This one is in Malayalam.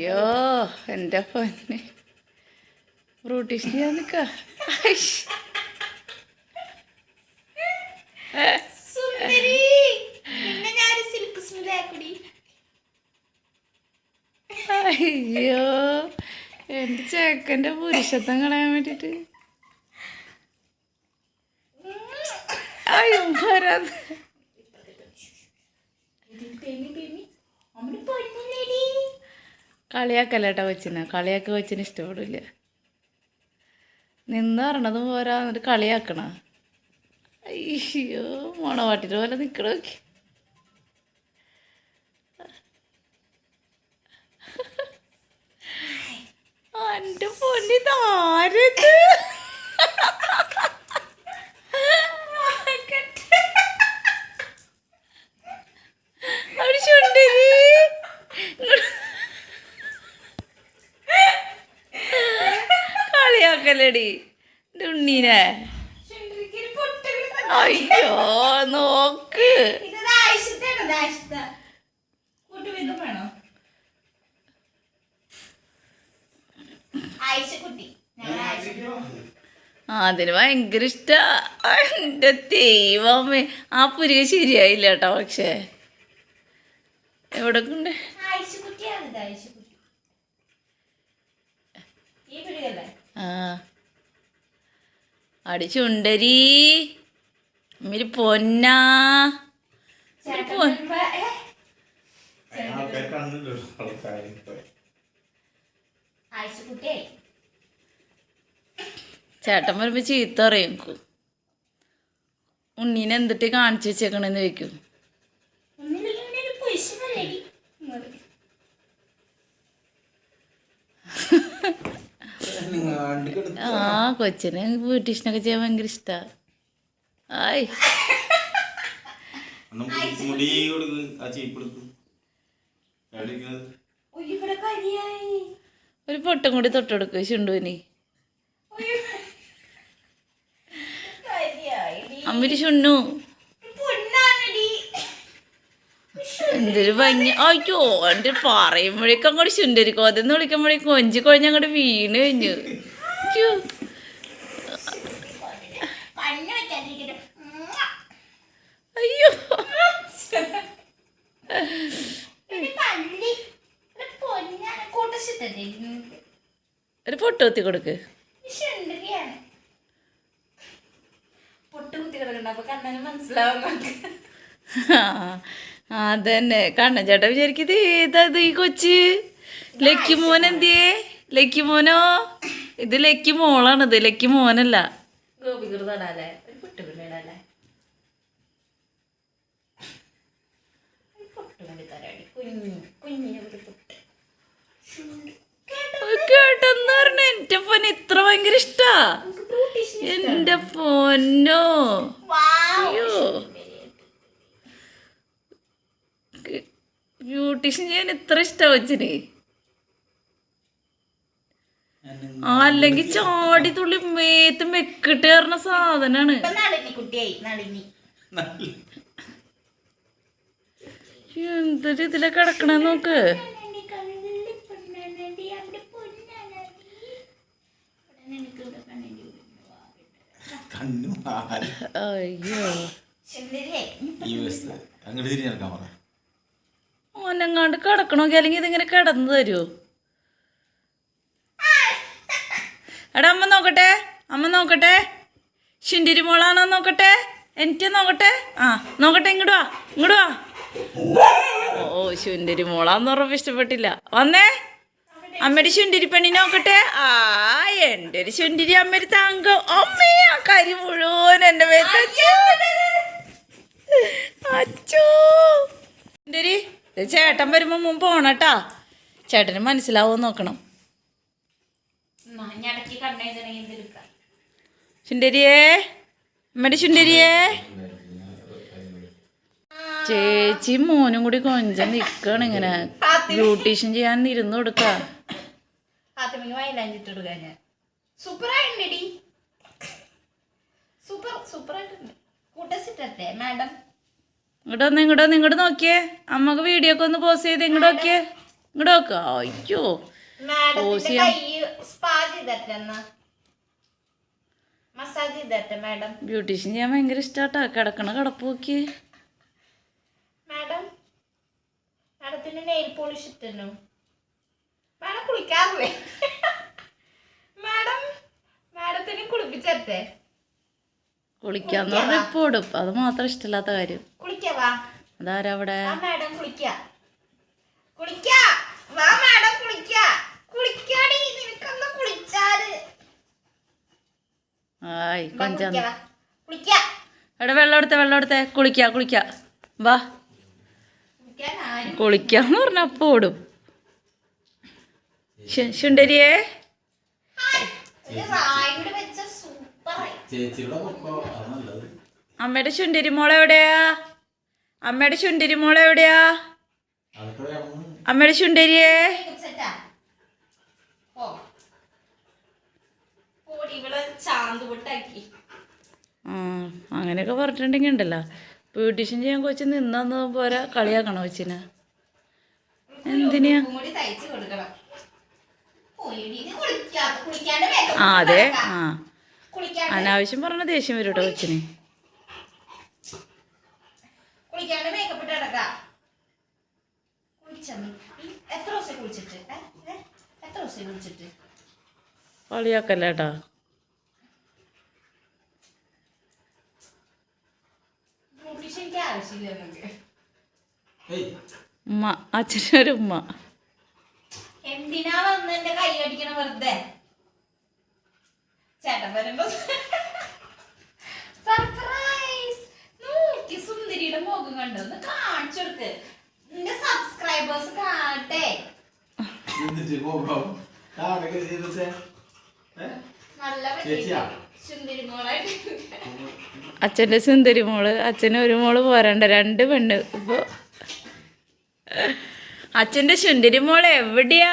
അയ്യോ എന്റെ പൊന്നെ. ബ്രൂട്ടീഷ് ഞാൻ നിക്ക അയ്യോ എന്റെ ചേക്കന്റെ പുരുഷത്വം കളയാൻ വേണ്ടിട്ട്. അയ്യോ വരാതെ. കളിയാക്കല്ലേട്ടാ കൊച്ചിനെ? കളിയാക്കി കൊച്ചിന് ഇഷ്ടപ്പെടില്ല നിന്ന് പറഞ്ഞതും പോരാ എന്നിട്ട് കളിയാക്കണ. അയ്യോ മോണവാട്ടിട്ട് പോലെ നിൽക്കണോക്കി എന്റെ പൊന്നി താരത് കളിയാക്കല്ലടി എന്റെ ഉണ്ണീനെ. അയ്യോ നോക്ക്. അതിന് ഭയങ്കര ഇഷ്ട. എന്റെ ദൈവമേ. ആ പുരിക ശരിയായില്ല കേട്ടോ പക്ഷേ. എവിടെ കൊണ്ട്? ആ. അടി ചുണ്ടരി. ഇമ്മിരി പൊന്നാ. ചേട്ടൻ വരുമ്പോ, ചീത്ത പറയും. ഉണ്ണീനെ എന്തിട്ട് കാണിച്ചു വെച്ചേക്കണെന്ന് ചോദിക്കും. ആ കൊച്ചിന് ബ്യൂട്ടീഷ്യനൊക്കെ ചെയ്യാൻ ഭയങ്കര ഇഷ്ടാ. ആയ്. മുടി കൊടുക്കും ആ ചീപ്പ് എടുക്കും. എവിടെയിരിക്കുന്നത് ഓ, ഇവിടെ കരിയായി. ഒരു പൊട്ടും കൂടി തൊട്ടെടുക്കും ചുണ്ടുവിന് കരിയായി. അമ്മര് ചുണ്ണു എന്തൊരു ഭംഗി. അയ്യോ എന്റെ പറയുമ്പോഴേക്കും അങ്ങോട്ട് ചുണ്ടരി കോതെന്ന് വിളിക്കുമ്പോഴേക്കും കൊഞ്ചി കൊഴിഞ്ഞ് അങ്ങോട്ട് വീണ് കഴിഞ്ഞു. അയ്യോ. ഒരു പൊട്ട് കുത്തി കൊടുക്ക്. പൊട്ട് കുത്തി കിടക്കണ്ട. അപ്പൊ കണ്ണന് മനസ്സിലാവും അതന്നെ. കണ്ണൻ ചേട്ടൻ വിചാരിക്കുന്നത് ഏതാത് ഈ കൊച്ച്? ലക്കി മോൻ എന്തിയേ? ലക്കി മോനോ? ഇത് ലക്കി മോളാണ് ഇത്. ലക്കി മോനല്ല ഒരു പൊട്ട് കൊണ്ടിടല്ലേ ഒരു പൊട്ട് കൊണ്ട് തരാടി കുഞ്ഞു കുഞ്ഞിനെ ഒരു പൊട്ട് ശുണ്ട്. കേട്ടോ? കേട്ടെന്ന് പറഞ്ഞ എന്റെ പൊന്നെ ഇത്ര ഭയങ്കര ഇഷ്ടാ നമുക്ക് ബ്യൂട്ടീഷ്യൻ എന്റെ പൊന്നോ വാവ്. അയ്യോ ബ്യൂട്ടീഷ്യൻ ചെയ്യാൻ ഇത്ര ഇഷ്ടാ വെച്ചിന് ആ അല്ലെങ്കിൽ ചാടി തുള്ളി മേത്ത് മെക്കിട്ട് കയറുന്ന സാധനാണ്. നളിനി കുട്ടിയായി നളിനി. എന്തൊരു ഇതിലെ കിടക്കണ നോക്ക്. അയ്യോ. അങ്ങോട്ട് തിരിഞ്ഞെടുക്കാൻ പറ. ഓനെങ്ങാണ്ട് കിടക്കണമെങ്കിൽ അല്ലെങ്കിൽ ഇതിങ്ങനെ കിടന്നു തരുമോ എടാ അമ്മ നോക്കട്ടെ അമ്മ നോക്കട്ടെ. ശുണ്ടിരി മോളാണോ നോക്കട്ടെ? എനിക്ക് നോക്കട്ടെ. ആ നോക്കട്ടെ ഇങ്ങോട്ട് വാ ഇങ്ങോട്ട് വാ. ഓ ശുണ്ടിരി മോളാന്ന് ഉറപ്പ് ഇഷ്ടപ്പെട്ടില്ല. വന്നേ. അമ്മയുടെ ശുണ്ടിരി പെണ്ണി നോക്കട്ടെ. ആ എന്റെ ഒരു ശുണ്ടിരി അമ്മയുടെ താങ്ക അമ്മേ ആ കരി മുഴുവൻ എന്റെ പേര് അച്ചോ ഇത് ചേട്ടൻ വരുമ്പോ മുമ്പ് പോണട്ടാ ചേട്ടന് മനസ്സിലാവോ നോക്കണം. ചുണ്ടരിയേ അമ്മയുടെ ശുണ്ടരിയേ ചേച്ചി മോനും കൂടി കൊഞ്ചം നിക്കണം ഇങ്ങനെ. ബ്യൂട്ടീഷ്യൻ ചെയ്യാൻ ഇരുന്ന് കൊടുക്ക. സൂപ്പറായിട്ടുണ്ടെടി. സൂപ്പർ സൂപ്പറായിട്ടുണ്ട്. കൂട്ടസിട്ടേ മാഡം? ഇങ്ങോട്ട് വന്ന് ഇങ്ങോട്ട് വന്ന് ഇങ്ങോട്ട് നോക്കിയേ. അമ്മയ്ക്ക് വീഡിയോ ഒക്കെ ഒന്ന് പോസ്റ്റ് ചെയ്ത് ഇങ്ങോട്ട് നോക്കിയേ. ഇങ്ങോട്ട് നോക്ക. അയ്യോ. പോസ് ബ്യൂട്ടീഷ്യൻ ചെയ്യാൻ. ഭയങ്കര ഇഷ്ടാട്ടാ. കിടക്കണ കിടപ്പ് നോക്കി മാഡം മാഡത്തിന് നെയിൽ പോളിഷ് ഇട്ടുന്നു മാഡം കുളിക്കാറില്ലേ? മാഡം മാഡത്തിന് കുളിപ്പിച്ചേ കുളിക്കാന്ന് പറഞ്ഞ ഇപ്പൊ ഇടും അത് മാത്രം ഇഷ്ടമില്ലാത്ത കാര്യം. അതാരവിടെ? ആയി കൊഞ്ചാന്ന്. എവിടെ വെള്ളം എടുത്ത വെള്ളം എടുത്തേ. കുളിക്ക കുളിക്ക. വാ. കുളിക്കാന്ന് പറഞ്ഞ അപ്പൊ ഓടും ശുണ്ടരിയേ അമ്മയുടെ ശുണ്ടരി മോളെ എവിടെയാ? അമ്മയുടെ ശുണ്ടരി മോളെ എവിടെയാ അമ്മയുടെ ചുണ്ടരിയേ? അങ്ങനെയൊക്കെ പറഞ്ഞിട്ടുണ്ടെങ്കിൽ ഉണ്ടല്ലോ. ബ്യൂട്ടീഷ്യൻ ചെയ്യാൻ കൊച്ചു നിന്നു പോരാ കളിയാക്കണോ കൊച്ചിനെ? എന്തിനാ? ആ അതെ. ആ. അനാവശ്യം പറഞ്ഞ ദേഷ്യം വരും കേട്ടോ കൊച്ചിന്. കുളിക്കാണ്ട് മേക്കപ്പ് ഇട്ട് കിടക്കാം കുളിച്ചാ നീ? നീ എത്ര ദിവസം കുളിച്ചിട്ട്? ഏ? ഏ? എത്ര ദിവസം കുളിച്ചിട്ട്? കളിയാക്കല്ല കേട്ടാ ബ്യൂട്ടീഷ്യനിക്ക് ആവശ്യമില്ല നമുക്ക്. ഏയ്. ഉമ്മ അച്ഛനൊരു ഉമ്മ. എന്തിനാ വന്ന് എന്റെ കൈ അടിക്കണ വെറുതെ? ചേട്ടൻ വരുമ്പോ സർപ്രൈസ് നോക്കി സുന്ദരിയുടെ മുഖം കണ്ടൊന്ന് കാണിച്ചു കൊടുക്ക്. നിന്റെ സബ്സ്ക്രൈബേഴ്സ് കാണട്ടെ. അച്ഛന്റെ സുന്ദരി മോൾ അച്ഛന് ഒരു മോൾ പോരണ്ട രണ്ട് പെണ്ണ്. ഇപ്പൊ അച്ഛന്റെ സുന്ദരി മോൾ എവിടെയാ?